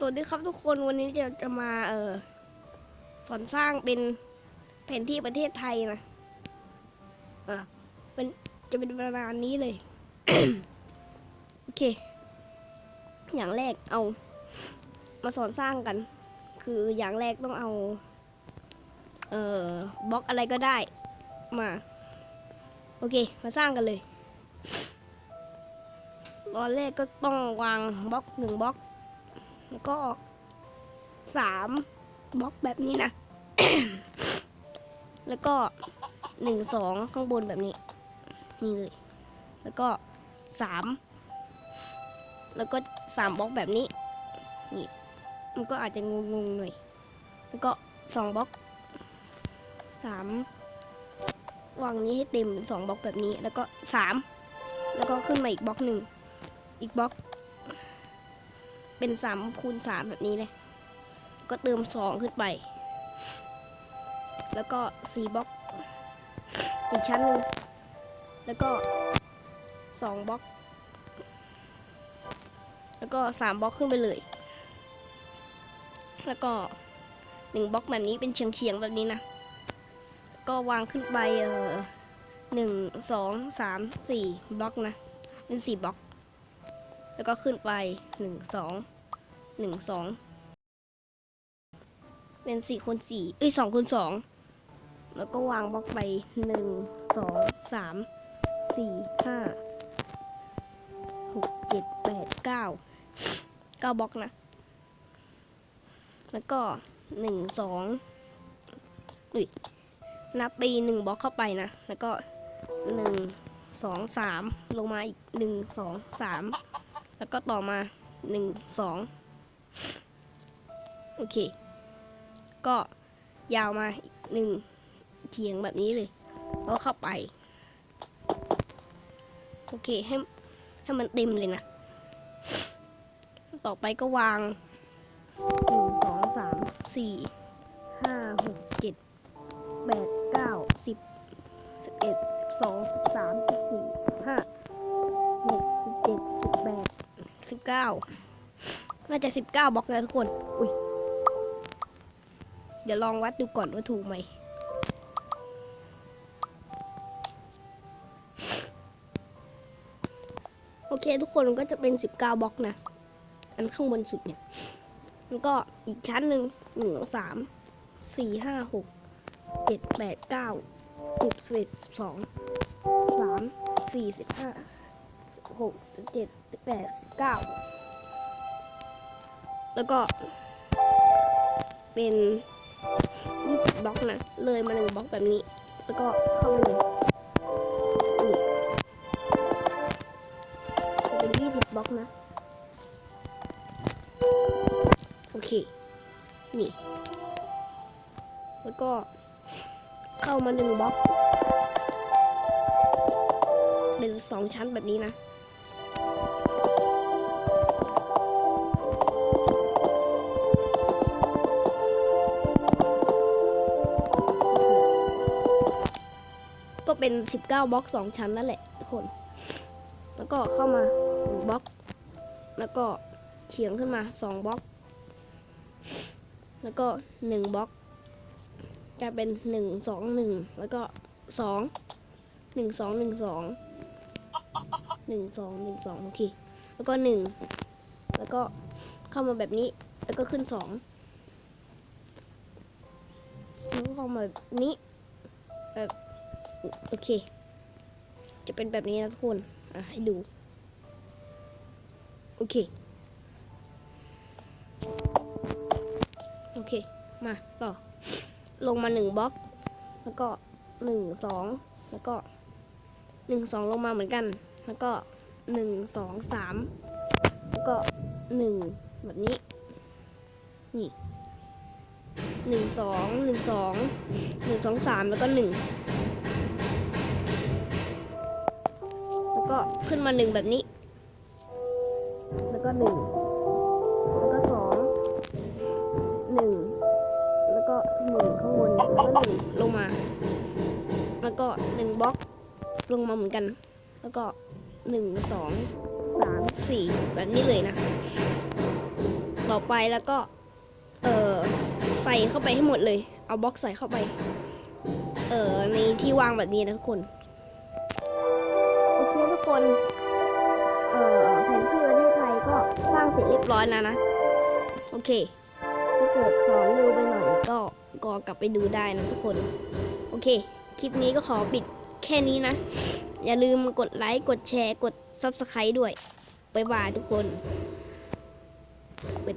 สวัสดีครับทุกคนวันนี้จะจะมาเออสอนสร้างเป็นแผนที่ประเทศไทยนะอะเป็นจะเป็นประมาณนี้เลย โอเค อย่างแรกเอา มาสอนสร้างกัน คืออย่างแรกต้องเอา เอ่อบล็อกอะไรก็ได้มา โอเค มาสร้างกันเลยตอนแรกก็ต้องวางบล็อกหนึ่งบล็อก แล้วก็สามบล็อกแบบนี้นะ แล้วก็หนึ่งสองข้างบนแบบนี้ นี่เลย แล้วก็สามแล้วก็สามบล็อกแบบนี้ นี่ มันก็อาจจะงงๆหน่อย แล้วก็สองบล็อกสามวางนี้ให้เต็มสองบล็อกแบบนี้ แล้วก็สามแล้วก็ขึ้นมาอีกบล็อกหนึ่งอีกบล็อก เป็นสามคูณสามแบบนี้เลย ก็เติมสองขึ้นไป แล้วก็สี่บล็อก อีกชั้นหนึ่งแล้วก็สองบล็อก แล้วก็สามบล็อกขึ้นไปเลย แล้วก็หนึ่งบล็อกแบบนี้เป็นเฉียงเฉียงๆแบบนี้นะ ก็วางขึ้นไปเออหนึ่งสองสามสี่บล็อกนะ เป็นสี่บล็อก แล้วก็ขึ้นไปหนึ่งสองหนึ่งสองเป็นสี่คูณสี่เอ้ยสองคูณสองแล้วก็วางบล็อกไปหนึ่งสองสามสี่ห้าหกเจ็ดแปดเก้าเก้าบล็อกนะ แล้วก็หนึ่งสองอุ้ยนับไปหนึ่งบล็อกเข้าไปนะ แล้วก็หนึ่งสองสามลงมาอีกหนึ่งสองสาม แล้วก็ต่อมาหนึ่งสองโอเค ก็ยาวมาหนึ่งเฉียงแบบนี้เลย แล้วเข้าไป โอเคให้ให้มันเต็มเลยนะ ต่อไปก็วางหนึ่งสองสามสี่ห้าหกเจ็ดแปดเก้าสิบสิบเอ็ดสิบสองสิบสามสิบสี่ สิบเก้าน่าจะสิบเก้าบล็อกนะทุกคน อุ้ย เดี๋ยวลองวัดดูก่อนว่าถูกไหม โอเคทุกคนมันก็จะเป็นสิบเก้าบล็อกนะ อันข้างบนสุดเนี่ย มันก็อีกชั้นหนึ่งหนึ่งสามสี่ห้าหกเจ็ดแปดเก้าสิบสิบสองสามสี่สิบห้า หกสิบเจ็ดสิบแปดสิบเก้าแล้วก็ เป็นยี่สิบบล็อกนะ เลยมาหนึ่งบล็อกแบบนี้ แล้วก็เข้าไปเลยนี่จะเป็นยี่สิบบล็อกนะ โอเค นี่ แล้วก็เข้ามาหนึ่งบล็อก เป็นสองชั้นแบบนี้นะ ก็เป็น 19บล็อก2ชั้นนั่นแหละทุกคน แล้วก็เข้ามาบล็อก แล้วก็เฉียงขึ้นมา2บล็อก แล้วก็1บล็อกกลายเป็น 1 2 1 แล้วก็ 2 1 2 1 2 1 2 1 2โอเค แล้วก็ 1 แล้วก็เข้ามาแบบนี้ แล้วก็ขึ้น 2 แล้วก็เข้ามาแบบนี้แบบ โอเค จะเป็นแบบนี้นะทุกคนอะให้ดู โอเค โอเค มาต่อ ลงมาหนึ่งบล็อก แล้วก็หนึ่งสองแล้วก็หนึ่งสองลงมาเหมือนกัน แล้วก็หนึ่งสองสามแล้วก็หนึ่งแบบนี้ นี่หนึ่งสองหนึ่งสองหนึ่งสองสามแล้วก็หนึ่ง ก็ขึ้นมาหนึ่งแบบนี้ แล้วก็หนึ่งแล้วก็สองหนึ่งแล้วก็หนึ่งข้างบนแล้วก็หนึ่งลงมา แล้วก็หนึ่งบล็อกลงมาเหมือนกัน แล้วก็หนึ่งสองสามสี่แบบนี้เลยนะ ต่อต่อไปแล้วก็ เออใส่เข้าไปให้หมดเลย เอาบล็อกใส่เข้าไป เออในที่วางแบบนี้นะทุกคนโอเคทุก คนเอ่อแผนที่ประเทศไทยก็สร้างเสร็จเรียบร้อยแล้วนะ โอเคถ้าเกิดสอนเร็วไปหน่อยก็ก็กลับไปดูได้นะทุกคน โอเค คลิปนี้ก็ขอปิดแค่นี้นะ อย่าลืมกดไลค์ กดแชร์ กด Subscribe ด้วย บ๊ายบายทุกคนปิด